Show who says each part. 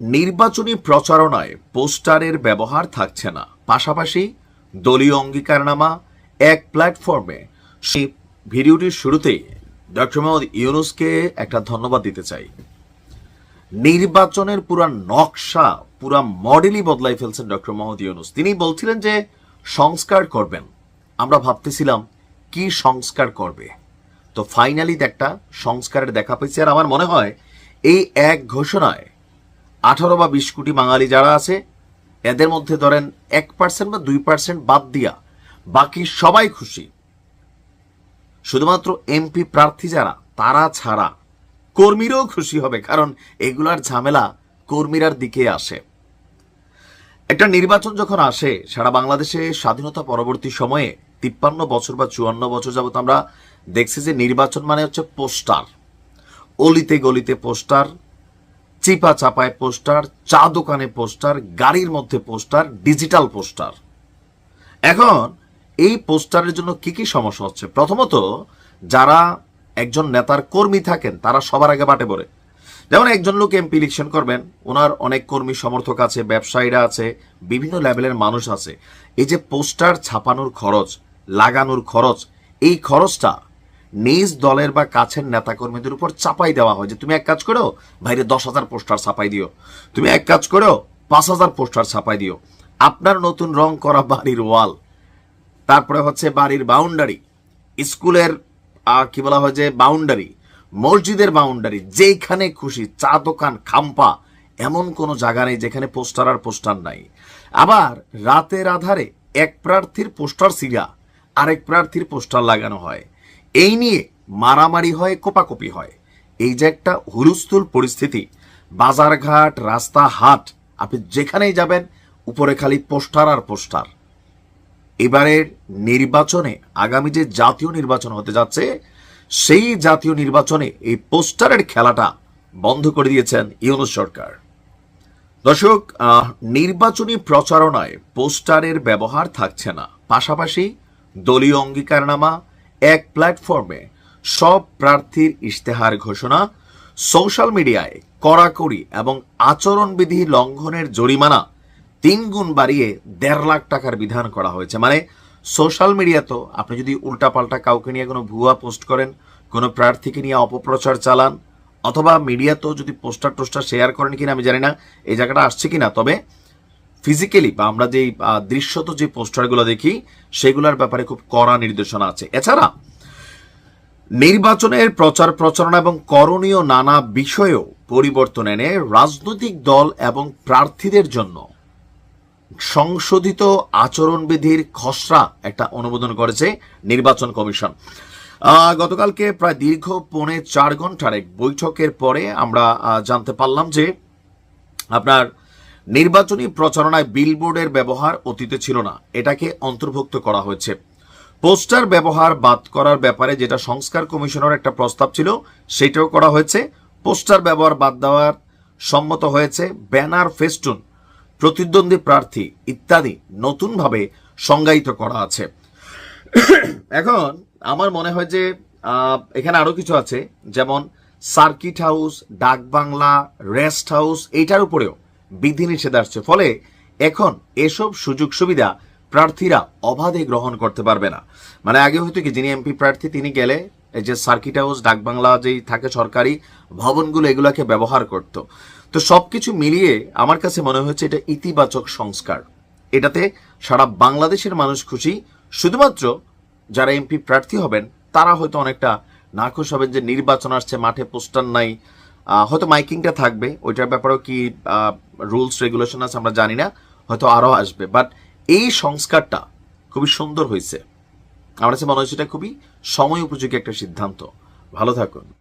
Speaker 1: নির্বাচনী প্রচারণায় পোস্টারের ব্যবহার থাকছে না। পাশাপাশি দলীয় অঙ্গীকারনামা এক প্ল্যাটফর্মে। সেই ভিডিওটির শুরুতেই ডক্টর মোহাম্মদ ইউনুসকে একটা ধন্যবাদ দিতে চাই। নির্বাচনের পুরা নকশা, পুরা মডেলই বদলাই ফেলছেন ডক্টর মোহাম্মদ ইউনুস। তিনি বলছিলেন যে, সংস্কার করবেন। আমরা ভাবতেছিলাম, কি সংস্কার করবে? তো ফাইনালি একটা সংস্কারের দেখা পেয়েছে আর আমার মনে হয়, এই এক ঘোষণায় আঠারো বা বিশ কোটি বাঙালি যারা আছে, এদের মধ্যে ধরেন এক পার্সেন্ট বা দুই পার্সেন্ট বাদ দিয়া বাকি সবাই খুশি। শুধুমাত্র এমপি প্রার্থী যারা, তারা ছাড়া কর্মীরাও খুশি হবে, কারণ এগুলার ঝামেলা কর্মীরার দিকে আসে। একটা নির্বাচন যখন আসে, সারা বাংলাদেশে স্বাধীনতা পরবর্তী সময়ে তিপ্পান্ন বছর বা চুয়ান্ন বছর যাবত আমরা দেখছি যে নির্বাচন মানে হচ্ছে পোস্টার। অলিতে গলিতে পোস্টার চিপা চাপায় পোস্টার, চা দোকানে পোস্টার, গাড়ির মধ্যে পোস্টার, ডিজিটাল পোস্টার। এখন এই পোস্টারের জন্য কি কি সমস্যা হচ্ছে? প্রথমত, যারা একজন নেতার কর্মী থাকেন, তারা সবার আগে বাটে পড়ে। যেমন একজন লোক এমপি ইলেকশন করবেন, ওনার অনেক কর্মী সমর্থক আছে, ব্যবসায়ীরা আছে, বিভিন্ন লেভেলের মানুষ আছে। এই যে পোস্টার ছাপানোর খরচ, লাগানোর খরচ, এই খরচটা নিজ দলের বা কাছের নেতাকর্মীদের উপর চাপাই দেওয়া হয় যে, তুমি এক কাজ করো, বাইরে দশ হাজার পোস্টার ছাপাই দিও। তুমি এক কাজ করো, পাঁচ হাজার পোস্টার ছাপাই দিও। আপনার নতুন রং করা বাড়ির ওয়াল। তারপরে হচ্ছে বাড়ির বাউন্ডারি স্কুলের কি বলা হয় যে বাউন্ডারি মসজিদের বাউন্ডারি যেখানে খুশি, চা দোকান, খাম্পা, এমন কোনো জায়গা নেই যেখানে পোস্টার আর পোস্টার নাই। আবার রাতের আধারে এক প্রার্থীর পোস্টার সিগা আরেক প্রার্থীর পোস্টার লাগানো হয়। এই নিয়ে মারামারি হয়, কোপাকপি হয়। এই যে একটা হুলস্থুল পরিস্থিতি। বাজারঘাট রাস্তা হাট আপনি যেখানেই যাবেন, উপরে খালি পোস্টার আর পোস্টার। এবারের নির্বাচনে, আগামী যে জাতীয় নির্বাচন হতে যাচ্ছে, সেই জাতীয় নির্বাচনে এই পোস্টারের খেলাটা বন্ধ করে দিয়েছেন ইউনুস সরকার। দর্শক নির্বাচনী প্রচারণায় পোস্টারের ব্যবহার থাকছে না। পাশাপাশি দলীয় অঙ্গীকারনামা এক প্ল্যাটফর্মে সব প্রার্থীর ইশতেহার ঘোষণা সোশ্যাল মিডিয়ায় কড়াকড়ি এবং আচরণবিধি লঙ্ঘনের জরিমানা তিন গুণ বাড়িয়ে দেড় লাখ টাকার বিধান করা হয়েছে। মানে সোশ্যাল মিডিয়া তো আপনি যদি উল্টাপাল্টা কাউকে নিয়ে কোনো ভুয়া পোস্ট করেন, কোনো প্রার্থীকে নিয়ে অপপ্রচার চালান, অথবা মিডিয়াতেও যদি পোস্টার টোস্টার শেয়ার করেন কিনা আমি জানি না, এই জায়গাটা আসছে কিনা। তবে ফিজিক্যালি বা আমরা আহ, দৃশ্যত যে পোস্টারগুলো দেখি সেগুলোর ব্যাপারে খুব কড়া নির্দেশনা আছে। এছাড়া নির্বাচনের প্রচার প্রচারণা এবং করণীয় নানা বিষয়েও পরিবর্তন এনে রাজনৈতিক দল এবং প্রার্থীদের জন্য সংশোধিত আচরণবিধির খসড়া একটা অনুমোদন করেছে নির্বাচন কমিশন। গতকালকে প্রায় দীর্ঘ পৌনে চার ঘণ্টার এক বৈঠকের পরে আমরা জানতে পারলাম যে আপনার নির্বাচনী প্রচারণায় বিলবোর্ডের ব্যবহার অতীতে ছিল না। এটাকে অন্তর্ভুক্ত করা হয়েছে। পোস্টার ব্যবহার বাদ করার ব্যাপারে যেটা সংস্কার কমিশনের একটা প্রস্তাব ছিল, সেটাও করা হয়েছে। পোস্টার ব্যবহার বাদ দেওয়ার সম্মত হয়েছে ব্যানার ফেস্টুন, প্রতিদ্বন্দ্বী প্রার্থী ইত্যাদি নতুনভাবে সংজ্ঞায়িত করা আছে। এখন আমার মনে হয় যে এখানে আরও কিছু আছে, যেমন সার্কিট হাউস ডাক বাংলা রেস্ট হাউস, এইটার উপরেও বিধিনিষেধ আসছে। ফলে এখন এসব সুযোগ সুবিধা প্রার্থীরা অবাধে গ্রহণ করতে পারবে না। মানে আগে হয়তো কি যিনি এমপি প্রার্থী, তিনি গেলে এই যে সার্কিট হাউস ডাক বাংলা যেই থাকে সরকারি ভবনগুলো, এগুলাকে ব্যবহার করত। তো সবকিছু মিলিয়ে আমার কাছে মনে হচ্ছে এটা ইতিবাচক সংস্কার। এটাতে সারা বাংলাদেশের মানুষ খুশি। শুধুমাত্র যারা এমপি প্রার্থী হবেন, তারা হয়তো অনেকটা নাখুশ হবেন যে নির্বাচন আসছে, মাঠে পোস্টার নাই হয়তো মাইকিংটা থাকবে। ওইটার ব্যাপারেও কি রুলস, রেগুলেশন আছে আমরা জানি না। হয়তো আরও আসবে। বাট এই সংস্কারটা খুবই সুন্দর হয়েছে। আমার কাছে মনে হয়েছে এটা খুবই সময় উপযোগী একটা সিদ্ধান্ত। ভালো থাকুন।